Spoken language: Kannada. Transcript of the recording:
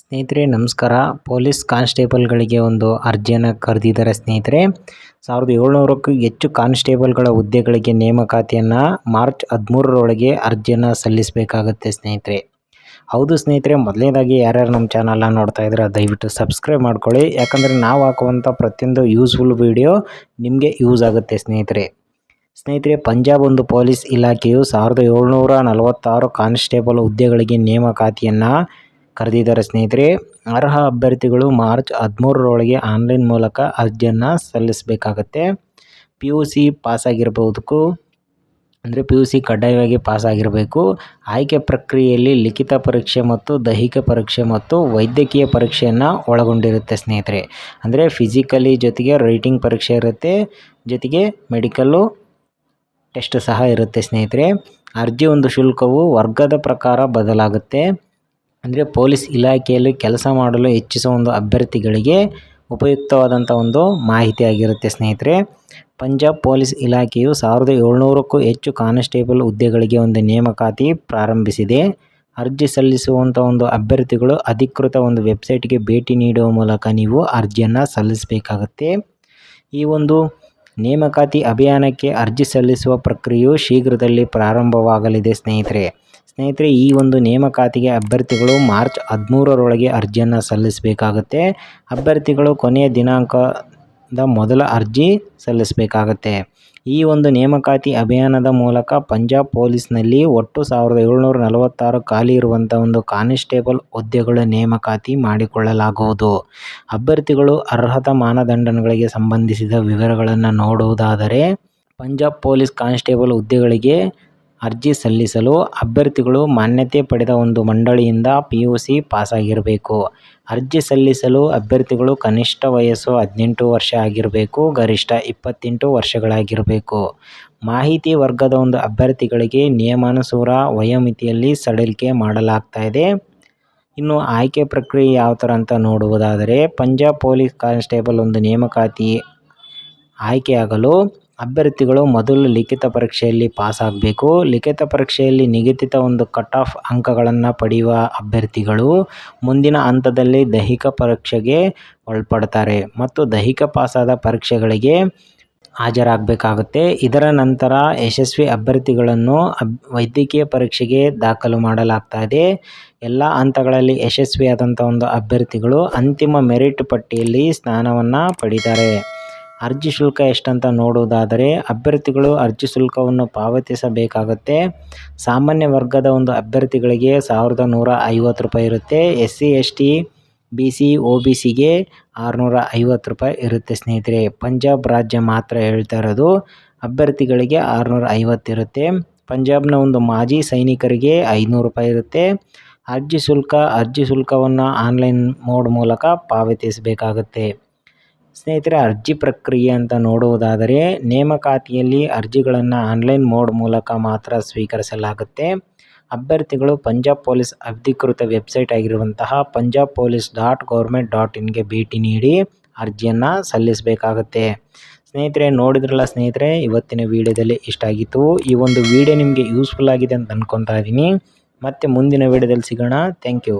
ಸ್ನೇಹಿತರೆ, ನಮಸ್ಕಾರ. ಪೊಲೀಸ್ ಕಾನ್ಸ್ಟೇಬಲ್ಗಳಿಗೆ ಒಂದು ಅರ್ಜಿಯನ್ನು ಕರೆದಿದ್ದಾರೆ ಸ್ನೇಹಿತರೆ. ಸಾವಿರದ ಏಳ್ನೂರಕ್ಕೂ ಹೆಚ್ಚು ಕಾನ್ಸ್ಟೇಬಲ್ಗಳ ಹುದ್ದೆಗಳಿಗೆ ನೇಮಕಾತಿಯನ್ನು ಮಾರ್ಚ್ ಹದಿಮೂರರೊಳಗೆ ಅರ್ಜಿಯನ್ನು ಸಲ್ಲಿಸಬೇಕಾಗುತ್ತೆ ಸ್ನೇಹಿತರೆ. ಹೌದು ಸ್ನೇಹಿತರೆ, ಮೊದಲನೇದಾಗಿ ಯಾರ್ಯಾರು ನಮ್ಮ ಚಾನಲ್ನ ನೋಡ್ತಾ ಇದ್ದಾರೆ, ದಯವಿಟ್ಟು ಸಬ್ಸ್ಕ್ರೈಬ್ ಮಾಡ್ಕೊಳ್ಳಿ. ಯಾಕಂದರೆ ನಾವು ಹಾಕುವಂಥ ಪ್ರತಿಯೊಂದು ಯೂಸ್ಫುಲ್ ವಿಡಿಯೋ ನಿಮಗೆ ಯೂಸ್ ಆಗುತ್ತೆ ಸ್ನೇಹಿತರೆ. ಸ್ನೇಹಿತರೆ, ಪಂಜಾಬ್ ಒಂದು ಪೊಲೀಸ್ ಇಲಾಖೆಯು ಸಾವಿರದ ಏಳ್ನೂರ ನಲವತ್ತಾರು ಕಾನ್ಸ್ಟೇಬಲ್ ಹುದ್ದೆಗಳಿಗೆ ನೇಮಕಾತಿಯನ್ನು ಕರೆದಿದ್ದಾರೆ ಸ್ನೇಹಿತರೆ, ಅರ್ಹ ಅಭ್ಯರ್ಥಿಗಳು ಮಾರ್ಚ್ ಹದಿಮೂರರೊಳಗೆ ಆನ್ಲೈನ್ ಮೂಲಕ ಅರ್ಜಿಯನ್ನು ಸಲ್ಲಿಸಬೇಕಾಗತ್ತೆ. ಪಿ ಯು ಸಿ ಪಾಸಾಗಿರ್ಬೋದಕ್ಕೂ ಅಂದರೆ ಪಿ ಯು ಸಿ ಕಡ್ಡಾಯವಾಗಿ ಪಾಸಾಗಿರಬೇಕು. ಆಯ್ಕೆ ಪ್ರಕ್ರಿಯೆಯಲ್ಲಿ ಲಿಖಿತ ಪರೀಕ್ಷೆ ಮತ್ತು ದೈಹಿಕ ಪರೀಕ್ಷೆ ಮತ್ತು ವೈದ್ಯಕೀಯ ಪರೀಕ್ಷೆಯನ್ನು ಒಳಗೊಂಡಿರುತ್ತೆ ಸ್ನೇಹಿತರೆ. ಅಂದರೆ ಫಿಸಿಕಲಿ ಜೊತೆಗೆ ರೈಟಿಂಗ್ ಪರೀಕ್ಷೆ ಇರುತ್ತೆ, ಜೊತೆಗೆ ಮೆಡಿಕಲ್ಲು ಟೆಸ್ಟ್ ಸಹ ಇರುತ್ತೆ ಸ್ನೇಹಿತರೆ. ಅರ್ಜಿ ಒಂದು ಶುಲ್ಕವು ವರ್ಗದ ಪ್ರಕಾರ ಬದಲಾಗುತ್ತೆ. ಅಂದರೆ ಪೊಲೀಸ್ ಇಲಾಖೆಯಲ್ಲಿ ಕೆಲಸ ಮಾಡಲು ಹೆಚ್ಚಿಸುವ ಒಂದು ಅಭ್ಯರ್ಥಿಗಳಿಗೆ ಉಪಯುಕ್ತವಾದಂಥ ಒಂದು ಮಾಹಿತಿಯಾಗಿರುತ್ತೆ ಸ್ನೇಹಿತರೆ. ಪಂಜಾಬ್ ಪೊಲೀಸ್ ಇಲಾಖೆಯು ಸಾವಿರದ ಏಳ್ನೂರಕ್ಕೂ ಹೆಚ್ಚು ಕಾನ್ಸ್ಟೇಬಲ್ ಹುದ್ದೆಗಳಿಗೆ ಒಂದು ನೇಮಕಾತಿ ಪ್ರಾರಂಭಿಸಿದೆ. ಅರ್ಜಿ ಸಲ್ಲಿಸುವಂಥ ಒಂದು ಅಭ್ಯರ್ಥಿಗಳು ಅಧಿಕೃತ ಒಂದು ವೆಬ್ಸೈಟ್ಗೆ ಭೇಟಿ ನೀಡುವ ಮೂಲಕ ನೀವು ಅರ್ಜಿಯನ್ನು ಸಲ್ಲಿಸಬೇಕಾಗತ್ತೆ. ಈ ಒಂದು ನೇಮಕಾತಿ ಅಭಿಯಾನಕ್ಕೆ ಅರ್ಜಿ ಸಲ್ಲಿಸುವ ಪ್ರಕ್ರಿಯೆಯು ಶೀಘ್ರದಲ್ಲಿ ಪ್ರಾರಂಭವಾಗಲಿದೆ ಸ್ನೇಹಿತರೆ. ಸ್ನೇಹಿತರೆ, ಈ ಒಂದು ನೇಮಕಾತಿಗೆ ಅಭ್ಯರ್ಥಿಗಳು ಮಾರ್ಚ್ ಹದಿಮೂರರೊಳಗೆ ಅರ್ಜಿಯನ್ನು ಸಲ್ಲಿಸಬೇಕಾಗುತ್ತೆ. ಅಭ್ಯರ್ಥಿಗಳು ಕೊನೆಯ ದಿನಾಂಕದ ಮೊದಲ ಅರ್ಜಿ ಸಲ್ಲಿಸಬೇಕಾಗತ್ತೆ. ಈ ಒಂದು ನೇಮಕಾತಿ ಅಭಿಯಾನದ ಮೂಲಕ ಪಂಜಾಬ್ ಪೊಲೀಸ್ನಲ್ಲಿ ಒಟ್ಟು ಸಾವಿರದ ಏಳ್ನೂರ ನಲವತ್ತಾರು ಖಾಲಿ ಇರುವಂಥ ಒಂದು ಕಾನ್ಸ್ಟೇಬಲ್ ಹುದ್ದೆಗಳ ನೇಮಕಾತಿ ಮಾಡಿಕೊಳ್ಳಲಾಗುವುದು. ಅಭ್ಯರ್ಥಿಗಳು ಅರ್ಹತಾ ಮಾನದಂಡಗಳಿಗೆ ಸಂಬಂಧಿಸಿದ ವಿವರಗಳನ್ನು ನೋಡುವುದಾದರೆ, ಪಂಜಾಬ್ ಪೊಲೀಸ್ ಕಾನ್ಸ್ಟೇಬಲ್ ಹುದ್ದೆಗಳಿಗೆ ಅರ್ಜಿ ಸಲ್ಲಿಸಲು ಅಭ್ಯರ್ಥಿಗಳು ಮಾನ್ಯತೆ ಪಡೆದ ಒಂದು ಮಂಡಳಿಯಿಂದ ಪಿ ಯು ಸಿ ಪಾಸಾಗಿರಬೇಕು. ಅರ್ಜಿ ಸಲ್ಲಿಸಲು ಅಭ್ಯರ್ಥಿಗಳು ಕನಿಷ್ಠ ವಯಸ್ಸು ಹದಿನೆಂಟು ವರ್ಷ ಆಗಿರಬೇಕು, ಗರಿಷ್ಠ ಇಪ್ಪತ್ತೆಂಟು ವರ್ಷಗಳಾಗಿರಬೇಕು. ಮಾಹಿತಿ ವರ್ಗದ ಒಂದು ಅಭ್ಯರ್ಥಿಗಳಿಗೆ ನಿಯಮಾನುಸಾರ ವಯೋಮಿತಿಯಲ್ಲಿ ಸಡಿಲಿಕೆ ಮಾಡಲಾಗ್ತಾ ಇದೆ. ಇನ್ನು ಆಯ್ಕೆ ಪ್ರಕ್ರಿಯೆ ಯಾವ ಥರ ಅಂತ ನೋಡುವುದಾದರೆ, ಪಂಜಾಬ್ ಪೊಲೀಸ್ ಕಾನ್ಸ್ಟೇಬಲ್ ಒಂದು ನೇಮಕಾತಿ ಆಯ್ಕೆಯಾಗಲು ಅಭ್ಯರ್ಥಿಗಳು ಮೊದಲು ಲಿಖಿತ ಪರೀಕ್ಷೆಯಲ್ಲಿ ಪಾಸಾಗಬೇಕು. ಲಿಖಿತ ಪರೀಕ್ಷೆಯಲ್ಲಿ ನಿಗದಿತ ಒಂದು ಕಟ್ ಆಫ್ ಅಂಕಗಳನ್ನು ಪಡೆಯುವ ಅಭ್ಯರ್ಥಿಗಳು ಮುಂದಿನ ಹಂತದಲ್ಲಿ ದೈಹಿಕ ಪರೀಕ್ಷೆಗೆ ಒಳಪಡ್ತಾರೆ ಮತ್ತು ದೈಹಿಕ ಪಾಸಾದ ಪರೀಕ್ಷೆಗಳಿಗೆ ಹಾಜರಾಗಬೇಕಾಗುತ್ತೆ. ಇದರ ನಂತರ ಯಶಸ್ವಿ ಅಭ್ಯರ್ಥಿಗಳನ್ನು ಅಬ್, ವೈದ್ಯಕೀಯ ಪರೀಕ್ಷೆಗೆ ದಾಖಲು ಮಾಡಲಾಗ್ತಾ ಇದೆ. ಎಲ್ಲ ಹಂತಗಳಲ್ಲಿ ಯಶಸ್ವಿಯಾದಂಥ ಒಂದು ಅಭ್ಯರ್ಥಿಗಳು ಅಂತಿಮ ಮೆರಿಟ್ ಪಟ್ಟಿಯಲ್ಲಿ ಸ್ಥಾನವನ್ನು ಪಡೀತಾರೆ. ಅರ್ಜಿ ಶುಲ್ಕ ಎಷ್ಟಂತ ನೋಡುವುದಾದರೆ ಅಭ್ಯರ್ಥಿಗಳು ಅರ್ಜಿ ಶುಲ್ಕವನ್ನು ಪಾವತಿಸಬೇಕಾಗುತ್ತೆ. ಸಾಮಾನ್ಯ ವರ್ಗದ ಒಂದು ಅಭ್ಯರ್ಥಿಗಳಿಗೆ ಸಾವಿರದ ನೂರ ಐವತ್ತು ರೂಪಾಯಿ ಇರುತ್ತೆ. S C S T B C O B ಸಿಗೆ ಆರುನೂರ ಐವತ್ತು ರೂಪಾಯಿ ಇರುತ್ತೆ ಸ್ನೇಹಿತರೆ. ಪಂಜಾಬ್ ರಾಜ್ಯ ಮಾತ್ರ ಹೇಳ್ತಾ ಇರೋದು. ಅಭ್ಯರ್ಥಿಗಳಿಗೆ ಆರುನೂರ ಐವತ್ತು ಇರುತ್ತೆ. ಪಂಜಾಬ್ನ ಒಂದು ಮಾಜಿ ಸೈನಿಕರಿಗೆ ಐನೂರು ರೂಪಾಯಿ ಇರುತ್ತೆ. ಅರ್ಜಿ ಶುಲ್ಕ, ಅರ್ಜಿ ಶುಲ್ಕವನ್ನು ಆನ್ಲೈನ್ ಮೋಡ್ ಮೂಲಕ ಪಾವತಿಸಬೇಕಾಗುತ್ತೆ. ಸ್ನೇಹಿತರೆ, ಅರ್ಜಿ ಪ್ರಕ್ರಿಯೆ ಅಂತ ನೋಡುವುದಾದರೆ ನೇಮಕಾತಿಯಲ್ಲಿ ಅರ್ಜಿಗಳನ್ನು ಆನ್ಲೈನ್ ಮೋಡ್ ಮೂಲಕ ಮಾತ್ರ ಸ್ವೀಕರಿಸಲಾಗುತ್ತೆ. ಅಭ್ಯರ್ಥಿಗಳು ಪಂಜಾಬ್ ಪೊಲೀಸ್ ಅಧಿಕೃತ ವೆಬ್ಸೈಟ್ ಆಗಿರುವಂತಹ Punjab police dot government dot ಇನ್ಗೆ ಭೇಟಿ ನೀಡಿ ಅರ್ಜಿಯನ್ನು ಸಲ್ಲಿಸಬೇಕಾಗುತ್ತೆ. ಸ್ನೇಹಿತರೆ, ನೋಡಿದ್ರಲ್ಲ ಸ್ನೇಹಿತರೆ, ಇವತ್ತಿನ ವಿಡಿಯೋದಲ್ಲಿ ಇಷ್ಟ ಆಗಿತ್ತು. ಈ ಒಂದು ವಿಡಿಯೋ ನಿಮಗೆ ಯೂಸ್ಫುಲ್ ಆಗಿದೆ ಅಂತ ಅಂದ್ಕೊತಾ ಇದ್ದೀನಿ. ಮತ್ತು ಮುಂದಿನ ವಿಡಿಯೋದಲ್ಲಿ ಸಿಗೋಣ. Thank you.